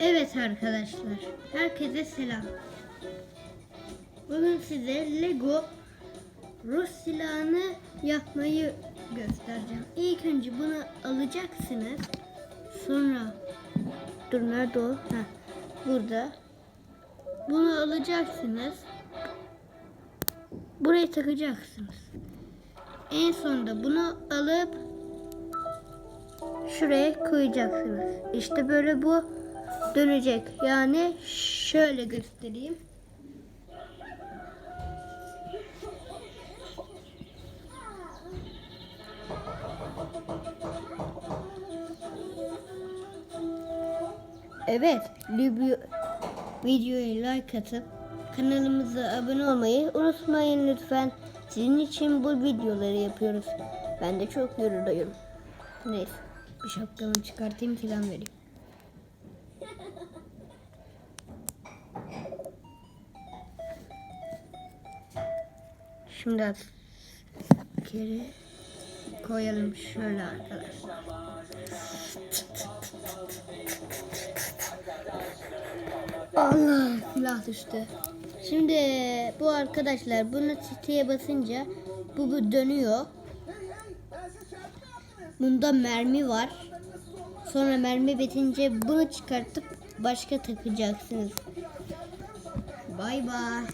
Evet arkadaşlar, herkese selam. Bugün size Lego Rus silahını yapmayı göstereceğim. İlk önce bunu alacaksınız. Sonra dur nerede o? Heh, burada. Bunu alacaksınız. Buraya takacaksınız. En sonunda bunu alıp şuraya koyacaksınız. İşte böyle bu dönecek. Yani şöyle göstereyim. Evet, video, videoya like atıp kanalımıza abone olmayı unutmayın lütfen. Sizin için bu videoları yapıyoruz. Ben de çok yorulduyum. Neyse, bir şapkamı çıkartayım filan vereyim. Şimdi at- geri koyalım şöyle arkadaşlar. Allah silah düştü. Şimdi bu arkadaşlar bunu tetiğe basınca bu, bu dönüyor. Bunda mermi var. Sonra mermi bitince bunu çıkartıp başka takacaksınız. Bay bay.